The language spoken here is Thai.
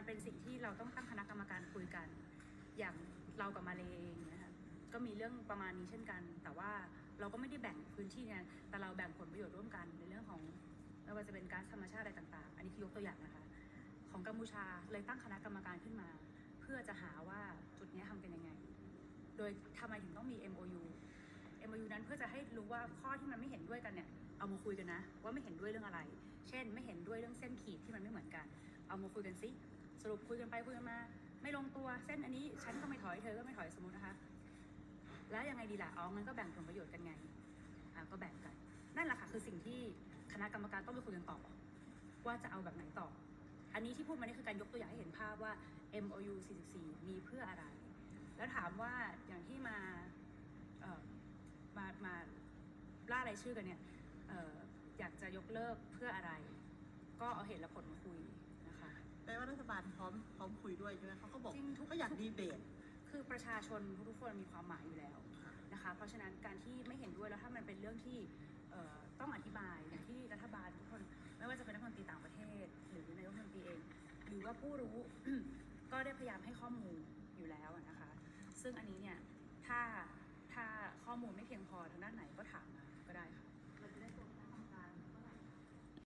มันเป็นสิ่งที่เราต้องตั้งคณะกรรมการคุยกัน อย่างเรากับมาเลเองเนะคะก็มีเรื่องประมาณนี้เช่นกัน แต่ว่าเราก็ไม่ได้แบ่งพื้นที่เนี่ยแต่เราแบ่งผลประโยชน์ร่วมกันในเรื่องของไม่ว่าจะเป็นก๊าซธรรมชาติอะไรต่างๆ อันนี้คือยกตัวอย่างนะคะ ของกัมพูชาเลยตั้งคณะกรรมการขึ้นมา เพื่อจะหาว่าจุดนี้ทำกันยังไง โดยทำไมถึงต้องมี MOU MOU นั้นเพื่อจะให้รู้ว่าข้อที่มันไม่เห็นด้วยกันเนี่ยเอามาคุยกันนะ ว่าไม่เห็นด้วยเรื่องอะไร เช่น ไม่เห็นด้วยเรื่องเส้นขีดที่มันไม่เหมือนกัน เอามาคุยกันสิ สรุปคุยกันไปคุยกันมา ไม่ลงตัวเส้นอันนี้ฉันก็ไม่ถอยเธอก็ไม่ถอยสมมตินะคะ แล้วยังไงดีล่ะอ๋องั้นก็แบ่งผลประโยชน์กันไงอะก็แบ่งกัน นั่นแหละค่ะคือสิ่งที่คณะกรรมการต้องไปคุยกันต่อว่าจะเอาแบบไหนต่อ อันนี้ที่พูดมานี่คือการยกตัวอย่างให้เห็นภาพว่า MOU 44 มีเพื่ออะไร แล้วถามว่าอย่างที่มาเอ่อมามาล่ารายชื่อกันเนี่ยเอ่ออยากจะยกเลิกเพื่ออะไร ก็เอาเหตุและผลมาคุยารัฐบาลพร้อมพร้อมคุยด้วยใช่ไหมเขาก็บอกจริงทุก เขาอยากดีเบต คือประชาชนทุกๆคนมีความหมายอยู่แล้วนะคะ เพราะฉะนั้นการที่ไม่เห็นด้วยแล้วถ้ามันเป็นเรื่องที่เอ่อต้องอธิบายอย่างที่รัฐบาลทุกคนไม่ว่าจะเป็นรัฐมนตรีต่างประเทศ หรือนายกรัฐมนตรีเอง หรือว่าผู้รู้ ก็ได้พยายามให้ข้อมูลอยู่แล้วอะนะคะ ซึ่งอันนี้เนี่ยถ้าถ้าข้อมูลไม่เพียงพอทางด้านไหนก็ถามมา